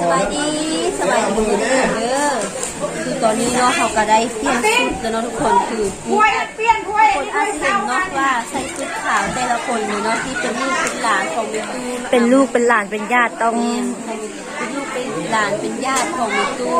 สบายดีสบายดีทุกคนเด้อคือตอนนี้เนาะเขาก็ได้เปลี่ยนชุดแล้วเนาะทุกคนคือมีเปลี่ยนคนอาจจะเห็นเนาะว่าใส่ชุดขาวแต่ละคนเนาะที่เป็นลูกเป็นหลานของม่ตู้เป็นลูกเป็นหลานเป็นญาติต้องเป็นลูกเป็นหลานเป็นญาติของม่ตู้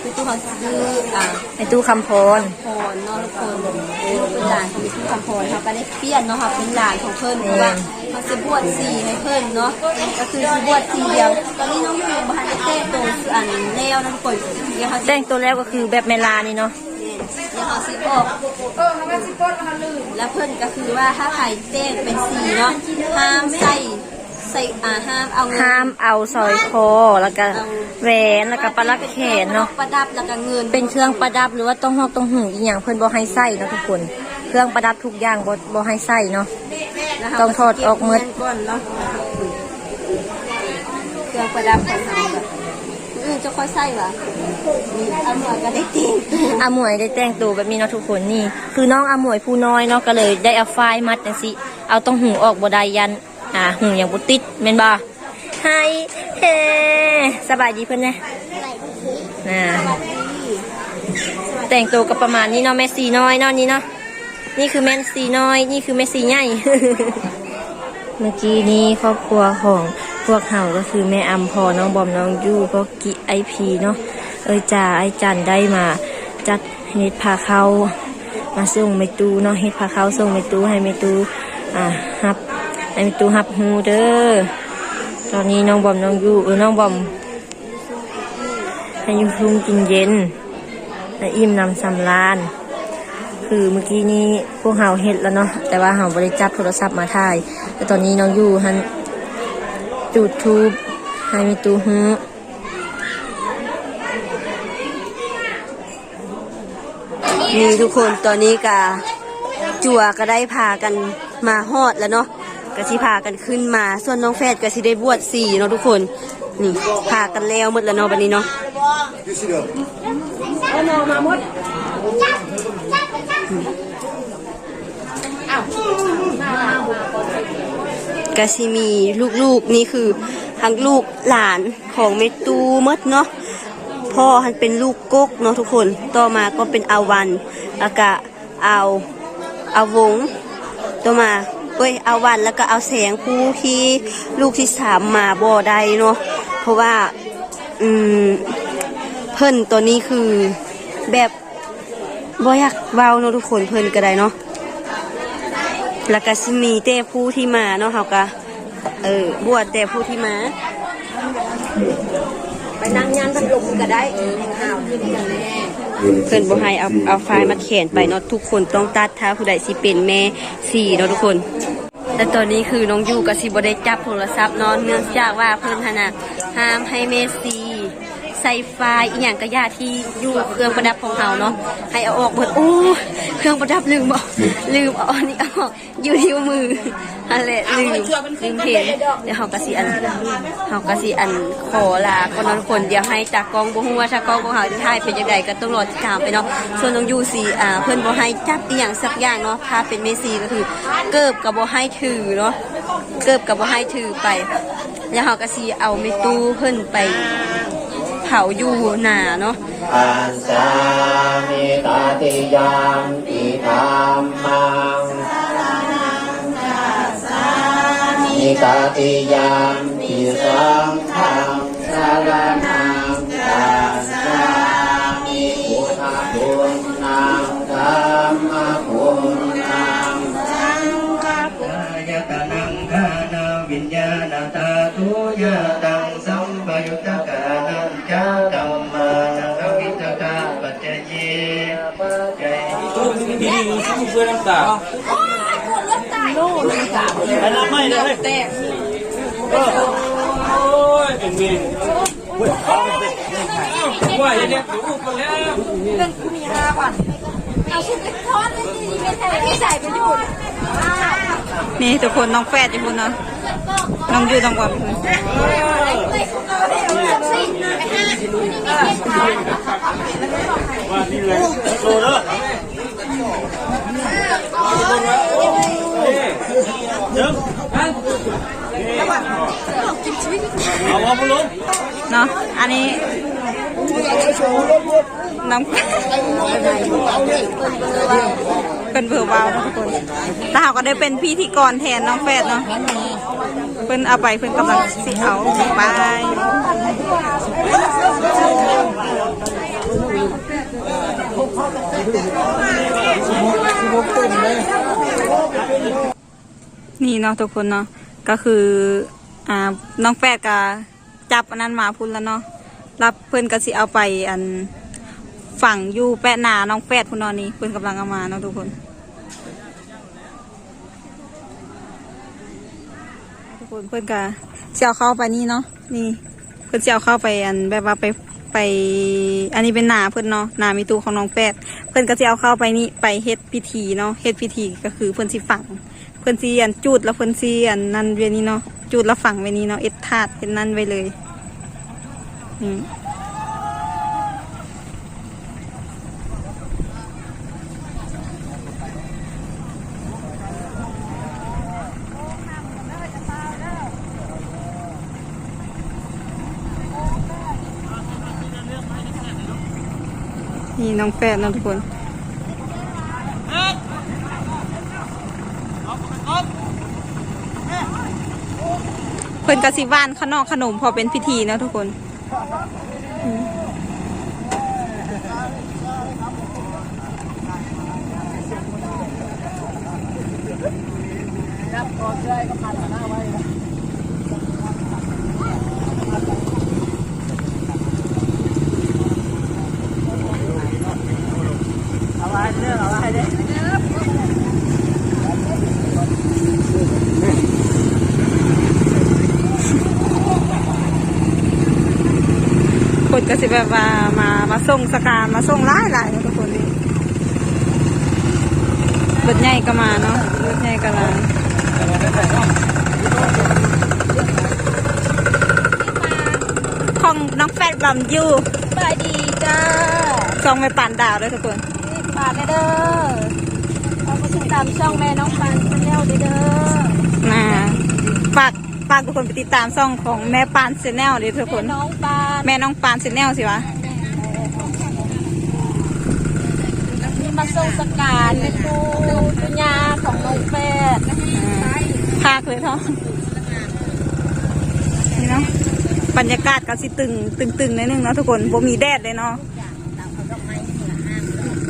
แม่ตู้เขาซื้ออ่าในตู้คำพรพรเนาะทุกคนเป็นลูกเป็นหลานของม่ตู้คำพรเขาก็ได้เปลี่ยนเนาะค่ะเป็นหลานของเพิ่นเพราะว่า เขาจะบวชสีให้เพิ่นเนาะก็คือสิบวชสีเดียวตอนนี้น้องอยู่บ้านเต้โตอันแล้วนะทุกคนเดี๋ยวเขาจะแต่งตัวแล้วก็คือแบบเมลานี่เนาะเดี๋ยวเขาสิออกเออทำไมสิต้นมันลื่นแล้วเพื่อนก็คือว่าถ้าใครแจ้งเป็นสีเนาะห้ามใส่ใส่อ่าห้ามเอาเงินห้ามเอาสร้อยคอแล้วก็แหวนแล้วก็ปลาลักแขนเนาะประดับแล้วก็เงินเป็นเครื่องประดับหรือว่าต้องหอกต้องหูอีหยังเพิ่นบ่ให้ใส่เนาะทุกคน เครื่องประดับทุกอย่างบ่บ่ให้ใส่เนาะแล้วเขา ต้องถอดออกหมดเก็บเงินก่อนเนาะเครื่องประดับของเขาแบบอื่นจะค่อยใส่หรอนี่เอาหน่อยก็ได้ตีนอาหมวยได้แต่งตัวแบบนี้เนาะทุกคนนี่ คือน้องอาหมวยผู้น้อยเนาะก็เลยได้เอาไฟล์มัดจังซี่เอาต้องหูออกบ่ได้ยัน อ่าหูอย่างบ่ติดแม่นบ่ไฮเฮสบายดีเพิ่นแน่อ่าแต่งตัวก็ประมาณนี้เนาะแม่สีน้อยเนาะนี่เนาะ นี่คือแม่สีน้อย นี่คือแม่สีใหญ่ เมื่อกี้นี้ครอบครัวของพวกเฮาก็คือแม่อำพอน้องบอมน้องยู่ก็กิไอพีเนาะเอยจ่าไอจันได้มาจัดเฮ็ดพาเขามาส่งเมตูเนาะเฮ็ดพาเขาส่งเมตูให้เมตูอ่าฮับให้เมตูฮับฮูเด้อตอนนี้น้องบอมน้องยู่เออน้องบอมให้ยูลุงกินเย็นและอิ่มนำสำราญ คือเมื่อกี้นี้พวกเฮาเฮ็ดแล้วเนาะแต่ว่าเฮาบ่ได้จับโทรศัพท์มาถ่าย แต่ตอนนี้น้องอยู่หันจุดทูบให้มีตูฮื้อนี่ทุกคนตอนนี้กะจัวก็ได้พากันมาฮอดแล้วเนาะก็สิพากันขึ้นมา ส่วนน้องแฟดก็สิได้บวชสี่เนาะทุกคนนี่พากันแล้วหมดแล้วเนาะวันนี้เนาะเอาหนอมาหมด ก็สิมีลูกๆนี่คือทั้งลูกหลานของเมตูมดเนาะพ่อหันเป็นลูกกกเนาะทุกคนต่อมาก็เป็นอาวันแล้วก็เอาเอาวงต่อมาเอ้ยอาวันแล้วก็เอาแสงผู้ที่ลูกที่สามมาบ่อได้เนาะเพราะว่าอืมเพิ่นตัวนี้คือแบบบ่อยากเว้าเนาะทุกคนเพิ่นก็ได้เนาะ แล้วก็สิมีแต่ผู้ที่มาเนาะเฮาก็เออบวชแต่ผู้ที่มา ไปนั่งยานพัดลมก็ได้อ้าวขึ้นกันแน่เพิ่นบ่ให้เอาเอาไฟล์มาเขียนไปเนาะทุกคนต้องตัดถ้าผู้ใดสิเป็นแม่สี่เนาะทุกคนแต่ตอนนี้คือน้องยูกับสิบได้จับโทรศัพท์เนอนเนื่องจากว่าเพิ่นธนาห้ามให้เมสซี่ใส่ไฟล์อีหยังกระยาที่อยู่เครื่องประดับของเขาเนาะให้เอาออกหมดโอ้เครื่องประดับลืมบอกลืมเอาอันนี้เอาออกอยู่ที่มืออะไรลืมลืมเพนเดี๋ยวเขากระสีอันเขากระสีอันขอลาคนนั้นคนเดียวให้จากกองบ่ฮู้ว่าจากกองของเขาที่ถ่ายเป็นยังไงก็ต้องรอติดตามไปเนาะส่วนน้องยูสีอ่าเพิ่นบ่ให้จับอีหยังสักอย่างเนาะถ้าเป็นเมสซี่ก็คือเกิบกับบ่ให้ถือเนาะเกิบกับบ่ให้ถือไป แล้วเขาก็สิเอาเมตู้เพิ่นไป เผาอยู่หนาเนาะอันสามิตาติยามปิธรรมังมิตาติยามปิสังฆังสารนัง ดีๆมึงเพื่อนน้ำตาไอ้น้ำไม่ได้เลยโอ้ยเป็นเมนว่าอย่างเนี้ยดูคนแล้วนี่ทุกคนน้องแฟดอยู่คุณเนาะน้องอยู่ตรงกว่าว่านี่เลยโซเด้อ เอาอลุนเนาะอันนี้น้องเป็นเบอร์วาวเนาะทุกคนแต่เขาก็ได้เป็นพิธีกรแทนน้องแฟดเนาะเพิ่นเอาไปเพิ่นกำลังสิเอาไป นี่เนาะทุกคนเนาะก็คืออ่าน้องแฟดกับจับอันนั้นมาพุ่นแล้วเนาะรับเพื่อนก็สิเอาไปอันฝั่งยูแปะหนาน้องแฟดพุ่นนอนนี่เพื่อนกำลังเอามาเนาะทุกคน ทุกคนเพื่อนก็สิเอาเข้าไปนี่เนาะนี่เพื่อนสิเอาเข้าไปอันแบบว่าไป ไป อันนี้เป็นนาเพื่อนเนาะนามีตู้ของน้องแปด เพื่อนก็จะเอาเข้าไปนี่ไปเฮ็ดพิธีเนาะเฮ็ดพิธีก็คือเพื่อนสิฝัง เพื่อนซีอันจูดแล้วเพื่อนซีอันนั่นเวนี้เนาะจูดแล้วฝังไว้นี้เนาะเอ็ดถาดเป็นนั่นไว้เลยนี่นี่ น้องแฝดนะทุกคนเพื่อนกระสิบ้านข้างนอกขนมพอเป็นพิธีนะทุกคนนับก่อนเลยก็พันหน้าไว้ มคนกะสิแบบว่ามามาส่งสการมาส่งหลายหลายเนาะทุกคนนี่เบิดใหญ่ก็มาเนาะเบิดใหญ่ก็หลายของน้องแฟดบำยูสบายดีจ้าซองไปป่านดาวเลยทุกคน ฝากเด้อเอาไปติดตามช่องแม่น้องปานชาแนลเด้อนะฝากฝากทุกคนไปติดตามช่องของแม่ปานเซนแนลเลยทุกคนน้องปานแม่น้องปานเซนแนลสิวะ ที่มาส่งสการเป็นครูปัญญาของน้องแฟดภาคเลยเนาะนี่เนาะบรรยากาศก็สิตึงตึงตึงๆนิดนึงเนาะทุกคนบ่มีแดดเลยเนาะ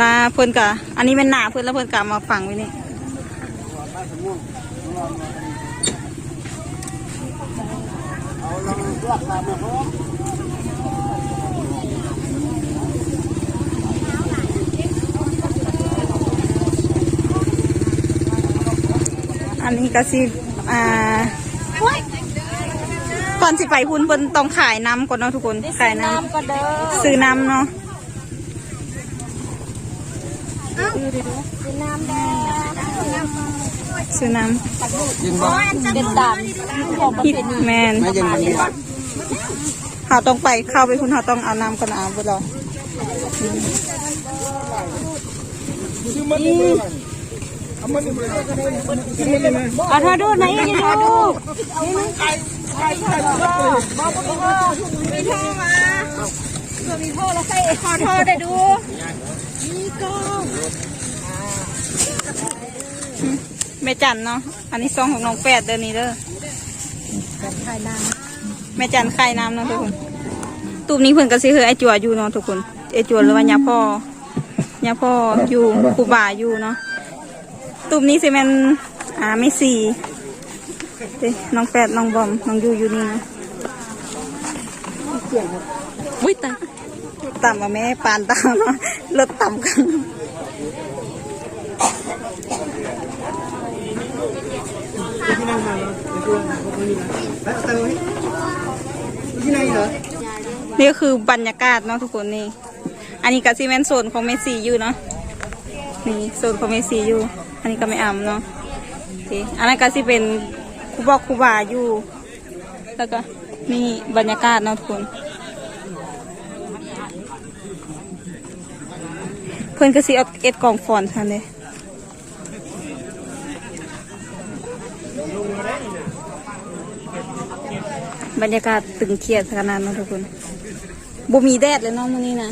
ลาเพิ่นกะอันนี้เป็นหน้าเพิ่นแล้วเพิ่นกะมาฝังไว้นี่อันนี้ก็สิอ่าก่อนสิไปพุ่นเพิ่นต้องขายน้ำก่อนเนาะทุกคนขายน้น้ำก็เด้อำซื้อน้ำเนาะ ซื้อน้ำแดงซื้อน้เป็นตามของประำฮิตเพณีแมนเขาต้องไปเข้าไปคุณเขาต้องเอาน้ำก่อนเอาไปรอเอาเธอดูไหนยังเธอดูมีท่อมาเผื่อมีท่อแล้วใส่ขอท่อได้ดู แม่จันเนาะ อันนี้ซองของน้องแปดเดือนนี้เด้อแม่จันไข่น้ำเนาะทุกคน ตูบนี้เพิ่นก็สิคือไอจัวอยู่เนาะทุกคน ไอจัวหรือว่ายาพ่อยาพ่ออยู่ครูบาอยู่เนาะ ตูบนี้สิแมันอ่าไม่สี่น้องแปดน้องบอม น้องอยู่อยู่นี่เนาะอุ้ยตาย ต่ำมาแม่ปานตามเนาะรถต่ำกันที่ไหนเหรอนี่คือบรรยากาศเนาะทุกคนนี่ อันนี้ก็ซีเมนโซนของเมสซี่อยู่เนาะ นี่โซนของเมสซี่อยู่ อันนี้ก็ไม่อ่ำเนาะโอเคอันนั้นก็สิเป็นคูบอกคูบาอยู่ แล้วก็นี่บรรยากาศเนาะทุกคน เพื่อนก็สิเอาเอ็ดกล่องฟอนทันเลยบรรยากาศตึงเครียดขนาดนั้นทุกคนบ่มีแดดเลยน้องมื้อนี้นะ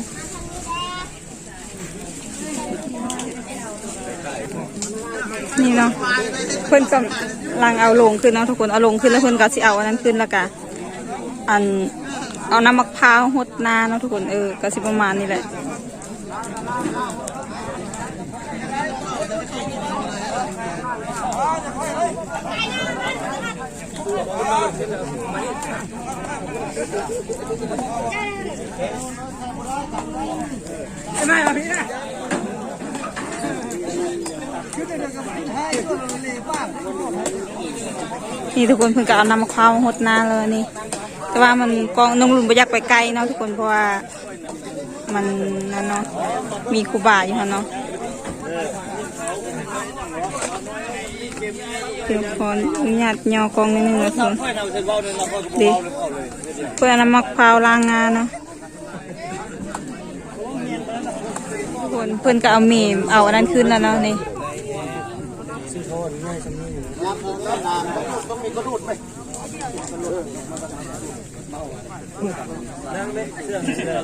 นี่เนาะเพิ่นกำลังเอาลงขึ้นเนาะทุกคนเอาลงขึ้นแล้วเพิ่นก็สิเอาอันนั้นขึ้นแล้วก็อันเอาน้ำมะพร้าวหดหนาเนาะทุกคนเออก็สิประมาณนี้แหละ นี่ทุกคนเพิ่งก็เอานำมะพร้าวหดหน้าเลยนี่ แต่ว่ามันกองน้องลุงไปยักไปไกลเนาะทุกคนเพราะว่ามันนั่นเนาะมีคูบาอยู่ค่ะเนาะ เดี๋ยวขออนุญาตย่อกองนิดนึงนะทุกคนค่อยทำเสร็จเบาเลยเราค่อยดีเพื่อนน้ำมะพร้าวล้างงานเนาะทุกคนเพื่อนก็เอาเมมเอาอันนั้นขึ้นแล้วเนาะนี่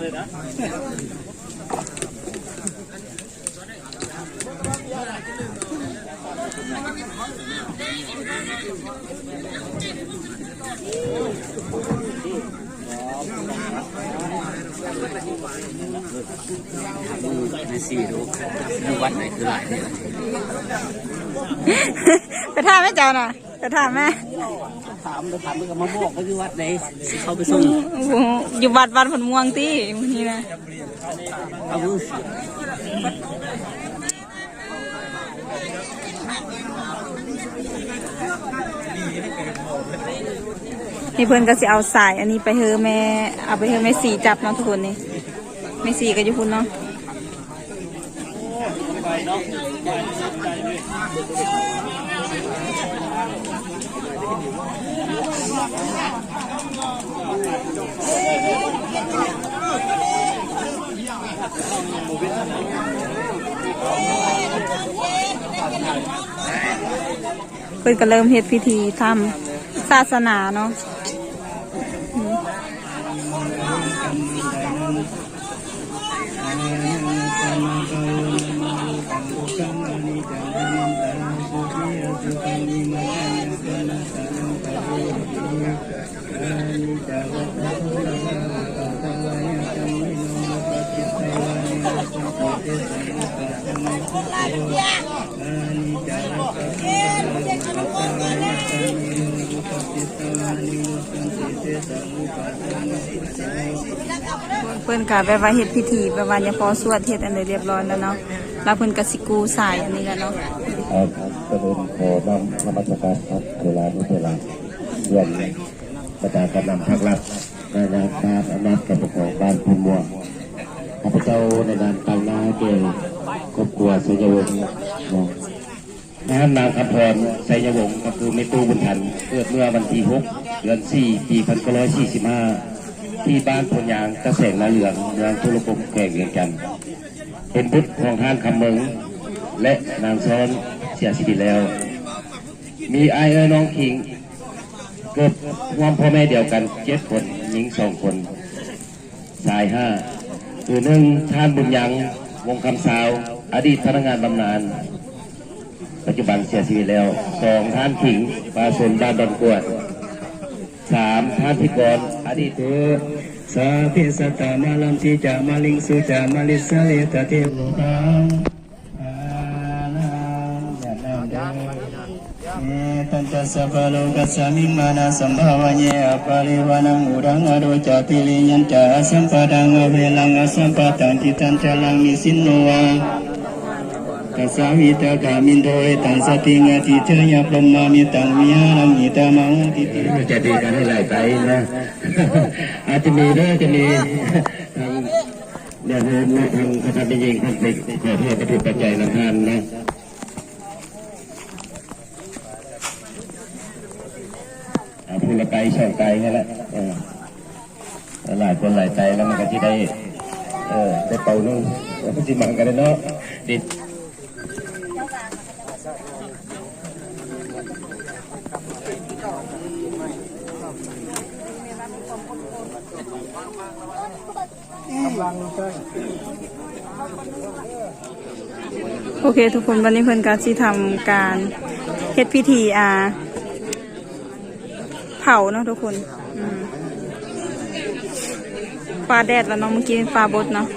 เลยนะ ในสี่ดูดูวัดไหนคือหลายเนี่ยไปท่าแม่เจ้าน่ะไปท่าแม่ถามไปถามไปกับมาบอกว่าคือวัดไหนสิเขาไปส่งโอ้โหอยู่บัดบัดผลม่วงตีมื้อนี้นะเอามือ นี่เพื่อนก็สิเอาสาย อันนี้ไปเฮอแม่ เอาไปเฮอแม่สีจับเนาะทุกคนนี่แม่สีก็อยู่พุ่นเนาะเพื่อนก็เริ่มเฮ็ดพิธีทำศาสนาเนาะ เพื่อนกะแบบว่าเฮ็ดพิธีประมาณยังพอสวดเฮ็ดอันใดเรียบร้อยแล้วเนาะแล้วเพื่อนกสิกูสายอันนี้แล้วเนาะครับประเด็นขอนำธรรมจัการครับเวลาที่เวลาเรื่องประกาศกำนำภาครัฐในนามการอำนาจกับของบ้านพุนม่วงข้าพเจ้าในนามตั้งหน้าเกลครอบครัวสุยวงศ์นามนางคำพรไสยวงศ์ก็คือไม่ตู้บุญทันเกิดเมื่อวันที่6 เดือน4ปี1945ที่บ้านพนยางกระแสงนาเหลืองเมืองทุรกมแก่งเวียงจันทร์เป็นบุตรของท่านคำเมืองและนางซ้อนเสียชีวิตแล้ว มีไอเอ้ยน้องคิง เกิดความพ่อแม่เดียวกันเจ็ดคนหญิงสองคนชายห้าคือหนึ่งท่านบุญยังวงคำสาว อดีตพนักงานบำนาญปัจจุบันเสียชีวิตแล้วสองท่านขิงปลาสนบ้านดอนกวด สามท่านพิกรอดีตเธอสาพิสตามาลัมทิจามาลิงสุจามาลิสเลตเทวตังเอตันตสัพพะโลกัสสมิมานาสัมภาวะเยอปาริวานังอุรังอโรจติลิยันจาสัมปะดังอเวลังอสัมปะตังทิตันจลังนิสินโนวาเตตัสสาวิตากามินโทเอตังสติงาติเชยพรมามิตังวิหารังหิตามังติติจะดีกันให้หลายไปนะอาจจะมีด้อจะมีเดี๋ยวนะทางคณะเป็นยิงท่านเป็นขอโทษกระถูกปัจจัยละท่านนะพูดละไปสองไปนั่แหละหลายคนหลายใจแล้วมันก็จะได้ เออได้เป่านุ่งแล้วก็จิมังกันเลยเนาะดิด โอเค ทุกคนวันนี้เพิ่นก็สิทำการเฮ็ดพิธีอ่าเผาเนาะทุกคนอืมปลาแดดแล้วเนาะเมื่อกี้เป็นปลาบดเนาะ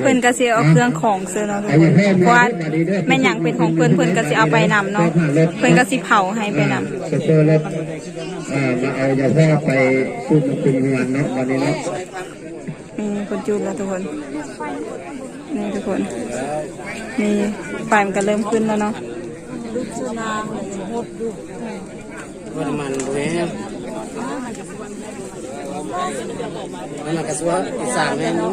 เพิ่นก็สิเอาเครื่องของเสื้อเนาะทุกคนเพราะว่าแม่นหยังเป็นของเพิ่นเพิ่นก็สิเอาไปนำเนาะเพิ่นก็สิเผาให้ไปนำสเตอร์รถอ่ามาเอายาพ่อไปสู้กับคุณงานเนาะวันนี้เนาะนี่คนจูบแล้วทุกคนนี่ทุกคนนี่ไฟมันก็เริ่มขึ้นแล้วเนาะมันมันเว้ยมันกระสวะอีสานแม่นู้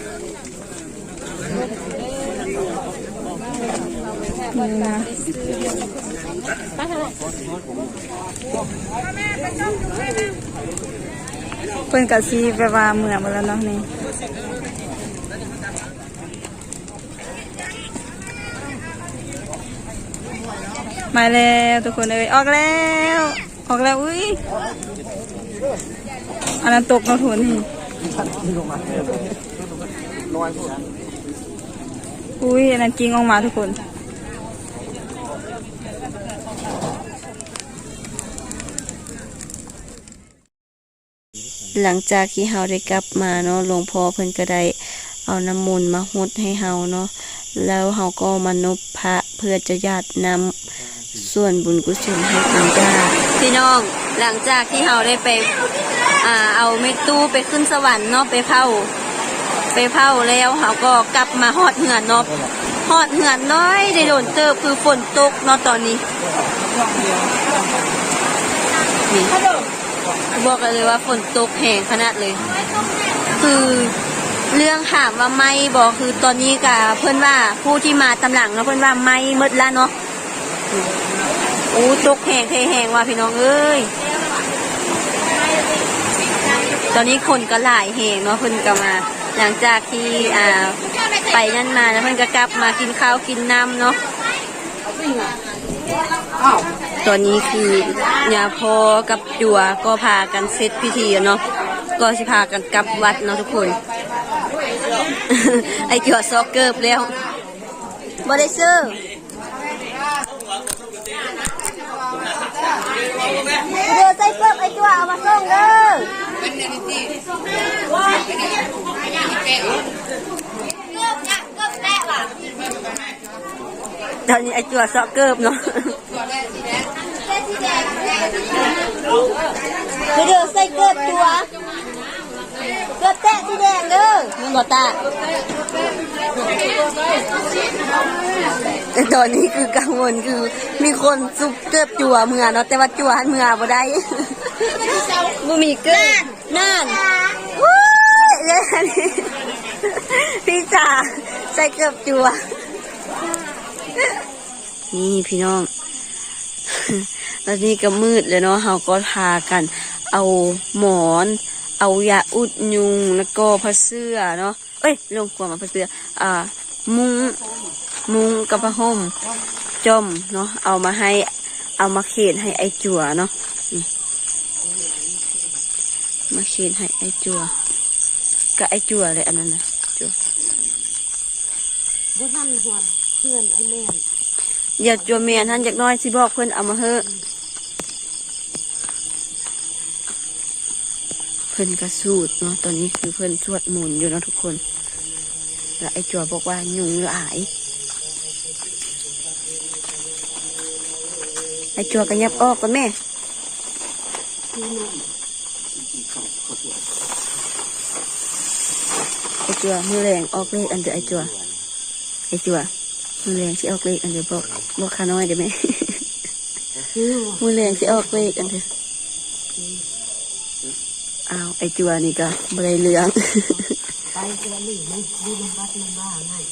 พิ่นก็สิแบบว่าเหมือหมดแล้วเนาะนี่มาแล้วทุกคนเลยออกแล้ว ออกแล้วอุ้ยอันนั้นตกเนาทุนอุ้ยอันนั้นกิงออกมาทุกคน หลังจากที่เฮาได้กลับมาเนาะหลวงพ่อเพิ่นก็ได้เอาน้ำมนต์มาฮดให้เฮาเนาะแล้วเฮาก็มานบพระเพื่อจะญาตินำส่วนบุญกุศลให้คุณย่าพี่น้องหลังจากที่เฮาได้ไปอ่าเอาเมตตู้ไปขึ้นสวรรค์เนาะไปเผาไปเผาแล้วเฮาก็กลับมาฮอดเหือนเนาะฮอดเหือนน้อยได้โดนเติบคือฝนตกเนาะตอนนี้นี่ บอกเลยว่าฝนตกแห้งขนาดเลย คือเรื่องถามว่าไม่บอกคือตอนนี้กับเพื่อนว่าผู้ที่มาตำหลังแล้วเพื่อนว่าไม่หมดแล้วเนาะโอ้ตกแหงเทแหงว่ะพี่น้องเอ้ย ตอนนี้คนก็หลายแหงเนาะเพื่อนก็มา หลังจากที่อ่าไปนั่นมาแล้วเพื่อนก็กลับมากินข้าวกินน้ำเนาะ ตอนนี้คือยาพอกับจัวก็พากันเซตพิธีเนาะก็สิพากันกลับวัดเนาะทุกคน ไอจัวซอกเกิบแล้วบ่ได้ซื้อเดี๋ยวใส่เกิบไอจัวเอามาส่งเด้อ ตอนนี้ไอจัวซอกเกิบเนาะเดี๋ยวใส่เกิดตัวเกิดแตะสีแดงเด้อมึงบอกตาแต่ตอนนี้คือกังวลคือ มีคนซุปเกิบจัวเมือเนาะแต่ว่าจัวหันเมือบ่ได้บ่มีเกิดนั่นวู้ยเรื่องนี้พี่จ๋าใส่เกิบจัว นี่พี่น้องตอนนี้ก็มืดเลยเนาะเฮาก็พากัน เอาหมอน เอายาอุดยุงแล้วก็ผ้าเสื้อเนาะเอ้ยลงขวามาผ้าเสื้ออ่า มุงมุงกับผ้าห่มจมเนาะเอามาให้เอามาเขตให้ไอจั่วเนาะมาเคนให้ไอจัวก็ไอจัวเลยอันนั้นนะจัว อย่าจัวเมียนท่านอยากน้อยสิบอกเพิ่อนเอามาเฮอะเพิ่อนกระสูดเนาะตอนนี้คือเพิ่อนสวดมนต์อยู่นะทุกคน แล้วไอจัวบอกว่ายุงหลายไอจัวก็ยับออกกันแม่ไอจัวมือแรงออกเลขอันเดียไอจัวไอจัว มือแรงสิออกเลขอันเดียวบอกบอกขาน้อยเดี๋ยวไหมมือแรงสิออกเลขอันเดียวอ้าวไอจัวนี่ก็บริเรืองไปเจอหลีมันดูมันบัดมันบ้าง่าย